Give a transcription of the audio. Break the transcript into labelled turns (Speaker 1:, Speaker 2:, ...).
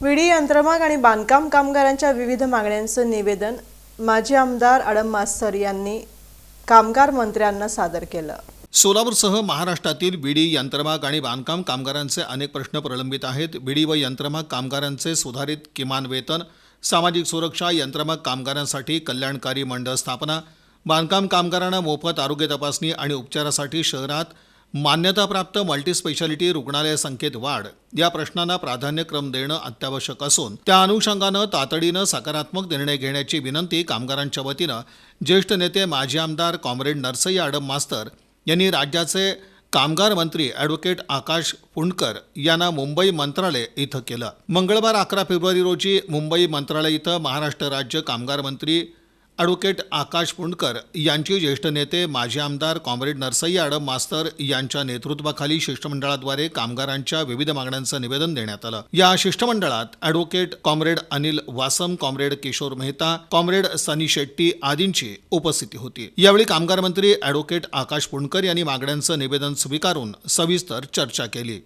Speaker 1: विडी यंत्रमाग आणि बांधकाम कामगारांच्या विविध मागण्यांचं निवेदन माजी आमदार अडम मास्तर यांनी कामगार मंत्र्यांना सादर केलं.
Speaker 2: सोलापूरसह महाराष्ट्रातील बीडी यंत्रमाग आणि बांधकाम कामगारांचे अनेक प्रश्न प्रलंबित आहेत. बीडी व यंत्रमाग कामगारांचे सुधारित किमान वेतन सामाजिक सुरक्षा यंत्रमाग कामगारांसाठी कल्याणकारी मंडळ स्थापना बांधकाम कामगारांना मोफत आरोग्य तपासणी आणि उपचारासाठी शहरात मान्यताप्राप्त मल्टीस्पेशालिटी रुग्णालय संख्येत वाढ. या प्रश्नांना प्राधान्यक्रम देणं अत्यावश्यक असून त्या अनुषंगानं तातडीनं सकारात्मक निर्णय घेण्याची विनंती कामगारांच्या वतीनं ज्येष्ठ नेते माजी आमदार कॉम्रेड नरसय्या आडम मास्तर यांनी राज्याचे कामगार मंत्री ॲडव्होकेट आकाश पुंडकर यांना मुंबई मंत्रालय इथं केलं. मंगळवार अकरा फेब्रुवारी रोजी मुंबई मंत्रालय इथं महाराष्ट्र राज्य कामगार मंत्री ॲडव्होकेट आकाश पुंडकर यांची ज्येष्ठ नेते माजी आमदार कॉम्रेड नरसय्या आडम मास्तर यांच्या नेतृत्वाखाली शिष्टमंडळाद्वारे कामगारांच्या विविध मागण्यांचं निवेदन देण्यात आलं. या शिष्टमंडळात advocate comrade Anil Vasam comrade Kishor Mehta comrade Sunny Shetty आदींची उपस्थिती होती. यावेळी कामगार मंत्री ॲडव्होकेट आकाश पुंडकर यांनी मागण्यांचं निवेदन स्वीकारून सविस्तर चर्चा केली.